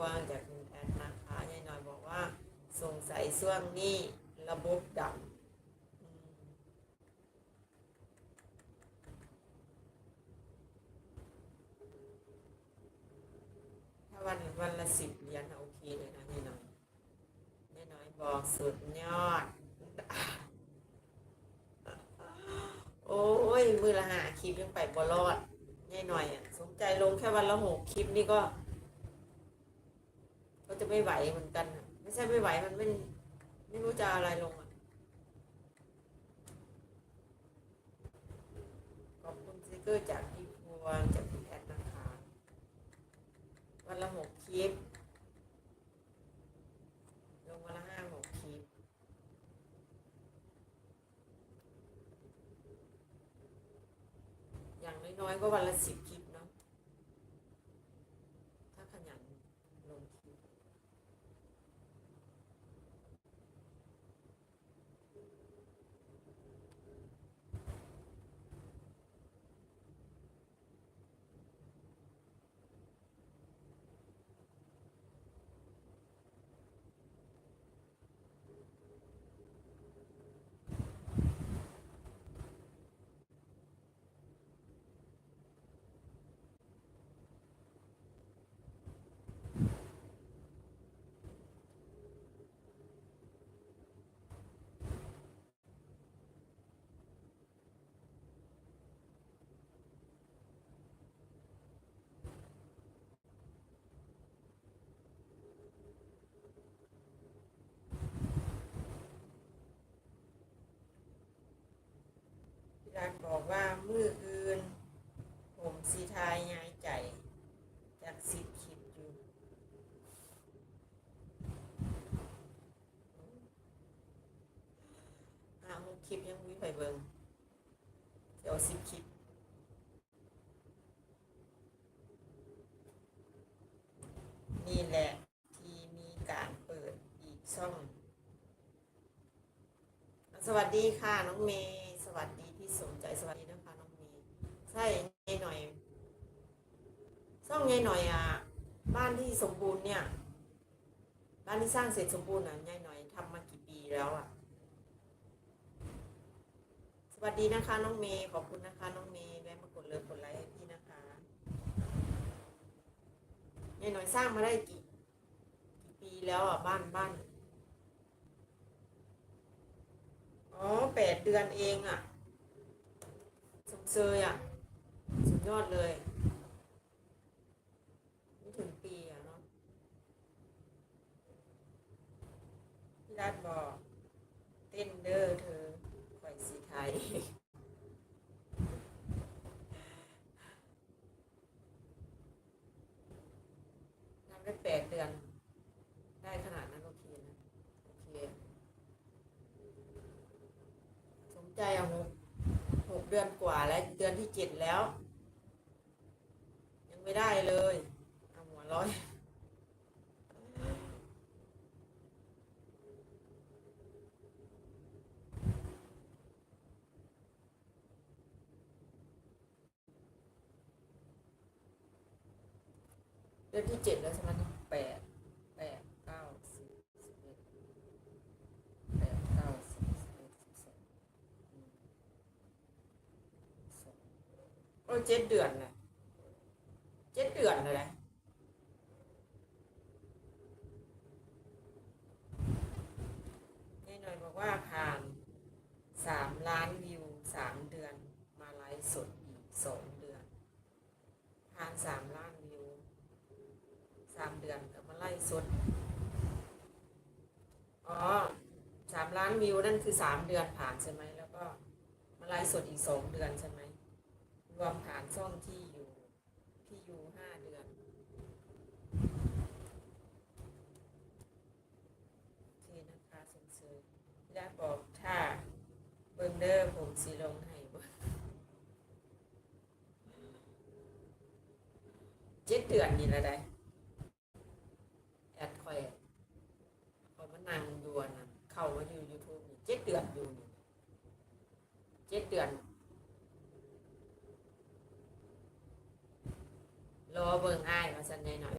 วงจากคุณแอดนะคะยายหน่อยบอกว่าสงสัยช่วงนี้ระบบดับถ้าวันวันละสิบเหรียญน่ะโอเคเลยนะยายหน่อยยายหน่อยบอกสุดยอด โอ้ยมือละหาคลิปยังไปบอลอดง่ายหน่อยอะสนใจลงแค่วันละหกคลิปนี่ก็ จะไม่ไหวเหมือนกัน ไม่ใช่ไม่ไหวมันไม่ไม่รู้จะอาอะไรลงอะขอบคุณสติกเกอร์จากพี่พวงจากพี่แอดนะคะวันละหกคลิปลงวันละห้าหกคลิปอย่างน้อยๆก็วันละสิบคลิปเนาะ ถ้าขยันลงคลิป พี่รักบอกว่ามือคืน ผมสีทายยายใจจากสิบคลิปอยู่หาคลิปยังมีไปเบิงเดี๋ยวสิบคลิปนี่แหละที่มีการเปิดอีกช่อง สวัสดีค่ะ น้องเมย์ วัสดีที่สนใจสวัสดีนะคะน้องเมย์ใช่ยายหน่อยช่องยายหน่อยอะบ้านที่สมบูรณ์เนี่ย บ้านที่สร้างเสร็จสมบูรณ์อะยายหน่อยทำมากี่ปีแล้วอะ สวัสดีนะคะ น้องเมย์ขอบคุณนะคะ น้องเมย์แวะมากดเลิฟกดไลค์ให้พี่นะคะยายหน่อยสร้างมาได้กี่กี่ปีแล้วอะบ้านบ้าน อ๋อ แปดเดือนเองอะ่ะสมเซยอะ่ะ สุดยอดเลย ไม่ถึงปีอะ่ะเนาะพี่รัดบอก เต้นเด้อเธอข่อยสีไทย ทำได้แปดเดือน ได้ขนาดนั้นโอเคนะ โอเค สนใจอะหกหก เดือนกว่าแล้วเดือนที่เจ็ดแล้ว ยังไม่ได้เลยเอาหัวร้อยเดือนที่เจ็ดแล้วใช่ไหมแปดแปดเก้าสิบสิบเอ็ดแปดเก้าสิบสิบเอ็ดสิบสองอืมสอง โอ้เจ็ดเดือนเลยเจ็ดเดือนเลยนะนี่หน่อยบอกว่าผ่านสามล้านวิวสามเดือนมาไลฟ์สดอีกสองเดือนผ่านสามล้านวิวสามเดือนก็มาไล่สดอ๋อสามล้านวิวนั่นคือสามเดือนผ่านใช่ไหมแล้วก็มาไล่สดอีกสองเดือนใช่ไหม รวมผ่านช่องที่อยู่ที่อยู่ห้าเดือน โอเคนะคะสมเสยพี่ดาบอกถ้าเบิ่งเด้อผมสีลงให้เบิ่งเจ็ดเดือนนี่ละได้แอดคอยคอยมานั่งดูนะเข้ามาอยู่ YouTube นี่เจ็ดเดือนอยู่นี่เจ็ดเดือน รอเบิ่งอ้ายมาสันหน่อย